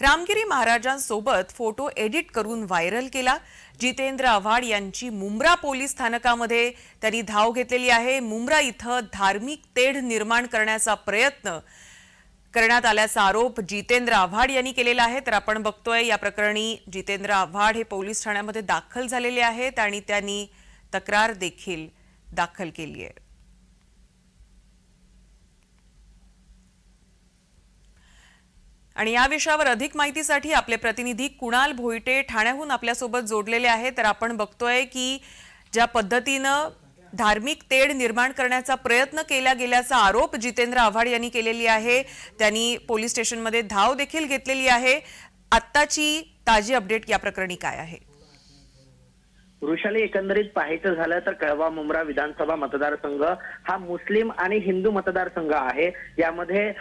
रामगिरी महाराजांसोबत photo edit करून viral केला. जितेंद्र आव्हाड यांची मुंब्रा पोलीस स्थानकामध्ये त्यांनी धाव घेतलेली आहे. मुंब्रा इथं धार्मिक तेढ निर्माण करण्याचा प्रयत्न करण्यात आल्याचा आरोप जितेंद्र आव्हाड यांनी केलेला आहे. तर आपण बघतोय या प्रकरणी जितेंद्र आव्हाड हे पोलीस ठाण्यामध्ये दाखल झालेले आहेत आणि त्यांनी तक्रार देखील दाखल केली आहे. आणि या विषयावर अधिक माहितीसाठी आपले प्रतिनिधी कुणाल भोईटे ठाण्याहून आपल्यासोबत जोडलेले आहेत. तर आपण बघतोय की ज्या पद्धतीनं धार्मिक तेढ निर्माण करण्याचा प्रयत्न केला गेल्याचा आरोप जितेंद्र आव्हाड यांनी केलेली आहे. त्यांनी पोलीस स्टेशनमध्ये धाव देखील घेतलेली आहे. आत्ताची ताजी अपडेट या प्रकरणी काय आहे? पुरुषाला एकंदरीत पाहायचं झालं तर कळवा मुंब्रा विधानसभा मतदारसंघ हा मुस्लिम आणि हिंदू मतदारसंघ आहे. यामध्ये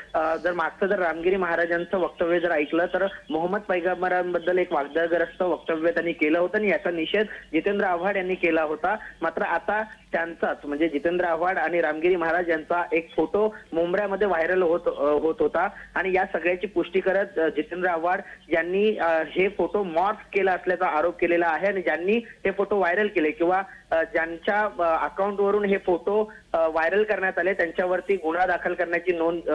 जर मागचं जर रामगिरी महाराजांचं वक्तव्य जर ऐकलं तर मोहम्मद पैगंबरांबद्दल एक वाग्दाग्रस्त वक्तव्य त्यांनी केलं होतं आणि याचा निषेध जितेंद्र आव्हाड यांनी केला होता. मात्र आता त्यांचाच म्हणजे जितेंद्र आव्हाड आणि रामगिरी महाराज यांचा एक फोटो मुंब्र्यामध्ये व्हायरल होत होत होता. आणि या सगळ्याची पुष्टी करत जितेंद्र आव्हाड यांनी हे फोटो मॉर्फ केला असल्याचा आरोप केलेला आहे आणि ज्यांनी हे फोटो व्हायरल केले किंवा ज्यांच्या अकाउंटवरून हे फोटो व्हायरल करण्यात आले त्यांच्यावरती गुन्हा दाखल करण्याची नोंद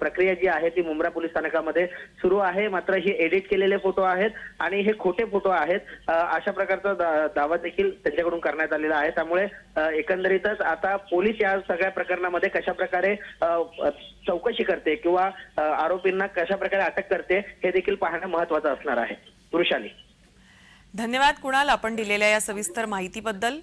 प्रक्रिया जी आहे ती मुंब्रा पोलीस स्थानकामध्ये सुरू आहे. मात्र हे एडिट केलेले फोटो आहेत आणि हे खोटे फोटो आहेत. अशा प्रकारचा दावा देखील त्यांच्याकडून करण्यात आलेला आहे. त्यामुळे एकंदरीतच आता पोलीस या सगळ्या प्रकरणामध्ये कशा प्रकारे चौकशी करते किंवा आरोपींना कशा प्रकारे अटक करते हे देखील पाहणं महत्वाचं असणार आहे. वृषाली धन्यवाद कुणाल आपण दिलेल्या या सविस्तर माहितीबद्दल.